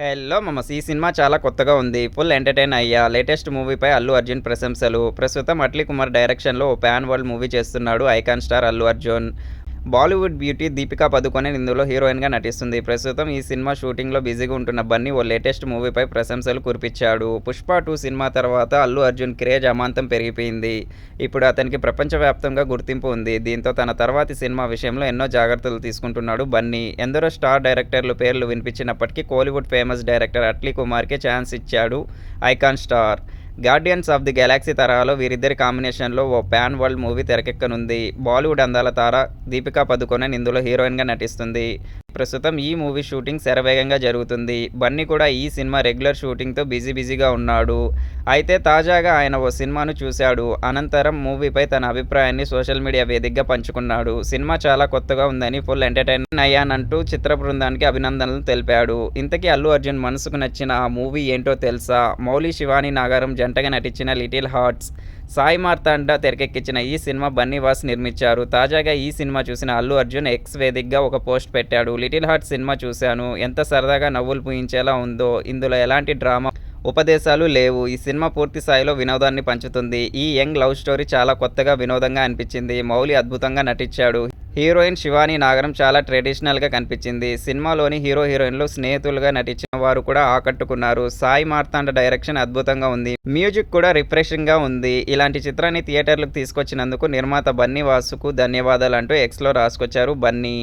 Hello మమస్ ఈ cinema చాలా కొత్తగా ఉంది. ఫుల్ ఎంటర్టైన్ అయ్యా. లేటెస్ట్ మూవీపై అల్లు అర్జున్ ప్రశంసలు. ప్రస్తుతం అట్లీ కుమార్ డైరెక్షన్లో ఓ ప్యాన్ వరల్డ్ మూవీ చేస్తున్నాడు. Icon star Allu Arjun. Bollywood beauty Deepika Padukone ఇందులో హీరోయిన్గా నటిస్తుంది. ప్రస్తుతం ఈ సినిమా షూటింగ్లో బిజీగా ఉంటున్న బన్నీ ఓ లేటెస్ట్ మూవీపై ప్రశంసలు కురిపించాడు. పుష్ప టూ సినిమా తర్వాత అల్లు అర్జున్ క్రేజ్ అమాంతం పెరిగిపోయింది. ఇప్పుడు అతనికి ప్రపంచవ్యాప్తంగా గుర్తింపు ఉంది. దీంతో తన తర్వాతి సినిమా విషయంలో ఎన్నో జాగ్రత్తలు తీసుకుంటున్నాడు బన్నీ. ఎందరో స్టార్ డైరెక్టర్లు పేర్లు వినిపించినప్పటికీ కోలీవుడ్ ఫేమస్ డైరెక్టర్ అట్లీ కుమార్కే ఛాన్స్ ఇచ్చాడు icon star. Guardians of the galaxy తరహాలో వీరిద్దరి కాంబినేషన్లో ఓ ప్యాన్ వరల్డ్ మూవీ తెరకెక్కనుంది. బాలీవుడ్ అందాల తార దీపికా పదుకొనే ఇందులో హీరోయిన్గా నటిస్తుంది. ప్రస్తుతం ఈ మూవీ షూటింగ్ శరవేగంగా జరుగుతుంది. బన్నీ కూడా ఈ సినిమా రెగ్యులర్ షూటింగ్తో బిజీ బిజీగా ఉన్నాడు. అయితే తాజాగా ఆయన ఓ సినిమాను చూశాడు. అనంతరం మూవీపై తన అభిప్రాయాన్ని సోషల్ మీడియా వేదికగా పంచుకున్నాడు. సినిమా చాలా కొత్తగా ఉందని ఫుల్ ఎంటర్టైన్మెంట్ అయ్యానంటూ చిత్ర బృందానికి అభినందనలు తెలిపాడు. ఇంతకీ అల్లు అర్జున్ మనసుకు నచ్చిన ఆ మూవీ ఏంటో తెలుసా? మౌలి శివాని నాగారం జంటగా నటించిన లిటిల్ హార్ట్స్ సాయి మార్తాండ తెరకెక్కించిన ఈ సినిమా బన్నీవాస్ నిర్మించారు. తాజాగా ఈ సినిమా చూసిన అల్లు అర్జున్ ఎక్స్ వేదికగా ఒక పోస్ట్ పెట్టాడు. లిటిల్ హార్ట్ సినిమా చూశాను. ఎంత సరదాగా నవ్వులు పూయించేలా ఉందో ఇందులో ఎలాంటి డ్రామా ఉపదేశాలు లేవు. ఈ సినిమా పూర్తి స్థాయిలో వినోదాన్ని పంచుతుంది. ఈ యంగ్ లవ్ స్టోరీ చాలా కొత్తగా వినోదంగా అనిపించింది. మౌలి అద్భుతంగా నటించాడు. హీరోయిన్ శివాని నాగరం చాలా ట్రెడిషనల్గా కనిపించింది. సినిమాలోని హీరో హీరోయిన్లు స్నేహితులుగా నటించిన వారు కూడా ఆకట్టుకున్నారు. సాయి మార్తాండ డైరెక్షన్ అద్భుతంగా ఉంది. మ్యూజిక్ కూడా రిఫ్రెషింగ్గా ఉంది. ఇలాంటి చిత్రాన్ని థియేటర్లకు తీసుకొచ్చినందుకు నిర్మాత బన్నీ వాసుకు ధన్యవాదాలు అంటూ ఎక్స్లో రాసుకొచ్చారు బన్నీ.